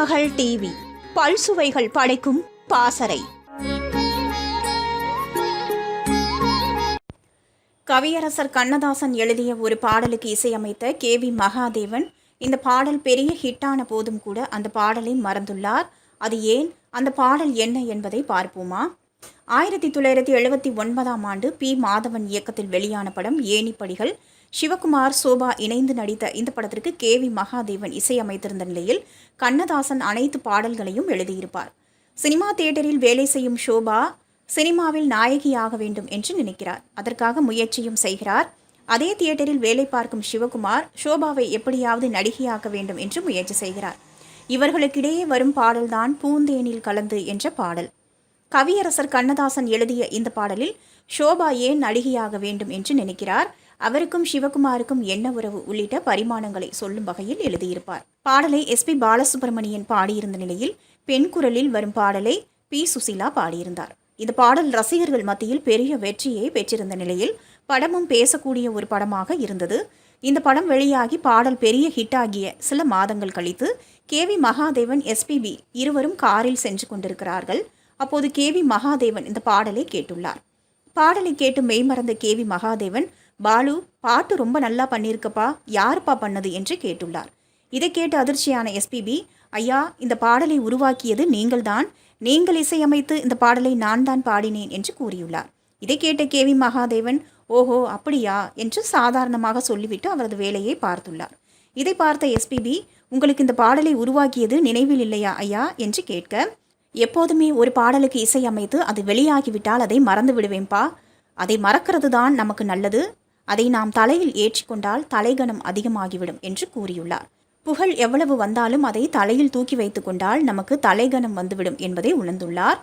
மகள் டிவி. பல்சுவைகள் படைக்கும் பாசறை. கவியரசர் கண்ணதாசன் எழுதிய ஒரு பாடலுக்கு இசையமைத்த கே வி மகாதேவன் இந்த பாடல் பெரிய ஹிட்டான போதும் கூட அந்த பாடலை மறந்துள்ளார். அது ஏன்? அந்த பாடல் என்ன என்பதை பார்ப்போமா? ஆயிரத்தி தொள்ளாயிரத்தி எழுபத்தி ஒன்பதாம் ஆண்டு பி. மாதவன் இயக்கத்தில் வெளியான படம் ஏணிப்படிகள் சிவகுமார் சோபா இணைந்து நடித்த இந்த படத்திற்கு கே. வி. மகாதேவன் இசையமைத்திருந்த நிலையில் கண்ணதாசன் அனைத்து பாடல்களையும் எழுதியிருப்பார். சினிமா தியேட்டரில் வேலை செய்யும் ஷோபா சினிமாவில் நாயகியாக வேண்டும் என்று நினைக்கிறார். அதற்காக முயற்சியும் செய்கிறார். அதே தியேட்டரில் வேலை பார்க்கும் சிவகுமார் ஷோபாவை எப்படியாவது நடிகையாக்க வேண்டும் என்று முயற்சி செய்கிறார். இவர்களுக்கிடையே வரும் பாடல்தான் பூந்தேனில் கலந்து என்ற பாடல். கவியரசர் கண்ணதாசன் எழுதிய இந்த பாடலில் ஷோபா ஏன் நடிகையாக வேண்டும் என்று நினைக்கிறார்? அவருக்கும் சிவகுமாருக்கும் என்ன உறவு? உள்ளிட்ட பரிமாணங்களை சொல்லும் வகையில் எழுதியிருப்பார். பாடலை எஸ்பி பாலசுப்ரமணியன் பாடியிருந்த நிலையில் பெண் குரலில் வரும் பாடலை பி சுசீலா பாடியிருந்தார். இந்த பாடல் ரசிகர்கள் மத்தியில் பெரிய வெற்றியை பெற்றிருந்த நிலையில் படமும் பேசக்கூடிய ஒரு படமாக இருந்தது. இந்த படம் வெளியாகி பாடல் பெரிய ஹிட் ஆகிய சில மாதங்கள் கழித்து கே வி மகாதேவன் எஸ்பிபி இருவரும் காரில் சென்று கொண்டிருக்கிறார்கள். அப்போது கேவி மகாதேவன் இந்த பாடலை கேட்டுள்ளார். பாடலை கேட்டு மெய்மறந்த கேவி மகாதேவன் பாலு பாட்டு ரொம்ப நல்லா பண்ணியிருக்கப்பா யாருப்பா பண்ணது? என்று கேட்டுள்ளார். இதை கேட்டு அதிர்ச்சியான எஸ்பிபி ஐயா இந்த பாடலை உருவாக்கியது நீங்கள்தான் நீங்கள் இசையமைத்து இந்த பாடலை நான் தான் பாடினேன் என்று கூறியுள்ளார். இதை கேட்ட கேவி மகாதேவன் ஓஹோ அப்படியா? என்று சாதாரணமாக சொல்லிவிட்டு அவரது வேலையை பார்த்துள்ளார். இதை பார்த்த எஸ்பிபி உங்களுக்கு இந்த பாடலை உருவாக்கியது நினைவில் இல்லையா ஐயா? என்று கேட்க எப்போதுமே ஒரு பாடலுக்கு இசை அமைத்து அது வெளியாகிவிட்டால் அதை மறந்து விடுவேன்பா. அதை மறக்கிறது தான் நமக்கு நல்லது. அதை நாம் தலையில் ஏற்றிக்கொண்டால் தலைகணம் அதிகமாகிவிடும் என்று கூறியுள்ளார். புகழ் எவ்வளவு வந்தாலும் அதை தலையில் தூக்கி வைத்து கொண்டால் நமக்கு தலைகணம் வந்துவிடும் என்பதை உணர்ந்துள்ளார்.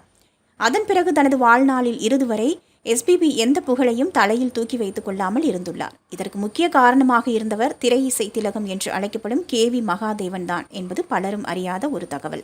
அதன் பிறகு தனது வாழ்நாளில் இறுதி வரை எஸ்பிபி எந்த புகழையும் தலையில் தூக்கி வைத்துக் கொள்ளாமல் இருந்துள்ளார். இதற்கு முக்கிய காரணமாக இருந்தவர் திரை இசை திலகம் என்று அழைக்கப்படும் கே வி மகாதேவன் தான் என்பது பலரும் அறியாத ஒரு தகவல்.